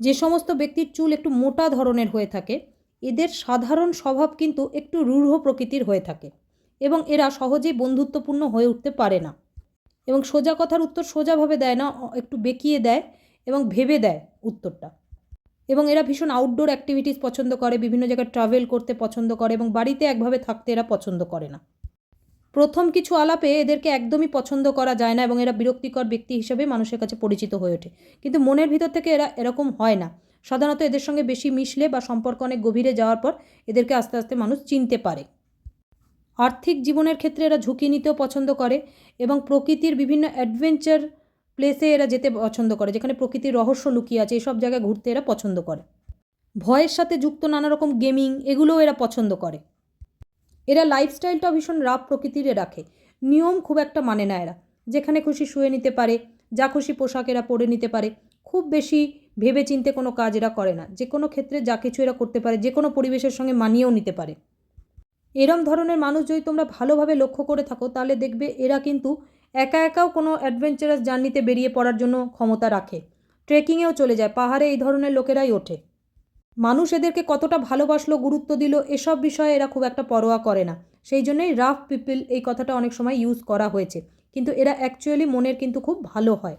যে সমস্ত ব্যক্তির চুল একটু মোটা ধরনের হয়ে থাকে, এদের সাধারণ স্বভাব কিন্তু একটু রূঢ় প্রকৃতির হয়ে থাকে এবং এরা সহজেই বন্ধুত্বপূর্ণ হয়ে উঠতে পারে না এবং সোজা কথার উত্তর সোজাভাবে দেয় না একটু বেঁকিয়ে দেয় এবং ভেবে দেয় উত্তরটা। এবং এরা ভীষণ আউটডোর অ্যাক্টিভিটিস পছন্দ করে, বিভিন্ন জায়গায় ট্রাভেল করতে পছন্দ করে এবং বাড়িতে একভাবে থাকতে এরা পছন্দ করে না। প্রথম কিছু আলাপে এদেরকে একদমই পছন্দ করা যায় না এবং এরা বিরক্তিকর ব্যক্তি হিসেবে মানুষের কাছে পরিচিত হয়ে ওঠে। কিন্তু মনের ভিতর থেকে এরা এরকম হয় না। সাধারণত এদের সঙ্গে বেশি মিশলে বা সম্পর্ক অনেক গভীরে যাওয়ার পর এদেরকে আস্তে আস্তে মানুষ চিনতে পারে। আর্থিক জীবনের ক্ষেত্রে এরা ঝুঁকি নিতেও পছন্দ করে এবং প্রকৃতির বিভিন্ন অ্যাডভেঞ্চার প্লেসে এরা যেতে পছন্দ করে, যেখানে প্রকৃতির রহস্য লুকিয়ে আছে, এসব জায়গায় ঘুরতে এরা পছন্দ করে। ভয়ের সাথে যুক্ত নানা রকম গেমিং, এগুলোও এরা পছন্দ করে। এরা লাইফস্টাইলটা ভীষণ রাফ প্রকৃতির রাখে। নিয়ম খুব একটা মানে না এরা। যেখানে খুশি শুয়ে নিতে পারে, যা খুশি পোশাক এরা পরে নিতে পারে। খুব বেশি ভেবে চিনতে কোনো কাজ এরা করে না। যে কোনো ক্ষেত্রে যা কিছু এরা করতে পারে, যে কোনো পরিবেশের সঙ্গে মানিয়েও নিতে পারে। এরম ধরনের মানুষ যদি তোমরা ভালোভাবে লক্ষ্য করে থাকো, তাহলে দেখবে এরা কিন্তু একা একাও কোনো অ্যাডভেঞ্চারাস জার্নিতে বেরিয়ে পড়ার জন্য ক্ষমতা রাখে। ট্রেকিংয়েও চলে যায়। পাহাড়ে এই ধরনের লোকেরাই ওঠে। মানুষ এদেরকে কতটা ভালোবাসলো, গুরুত্ব দিল, এসব বিষয়ে এরা খুব একটা পরোয়া করে না। সেই জন্যই রাফ পিপল এই কথাটা অনেক সময় ইউজ করা হয়েছে। কিন্তু এরা অ্যাকচুয়ালি মনের কিন্তু খুব ভালো হয়।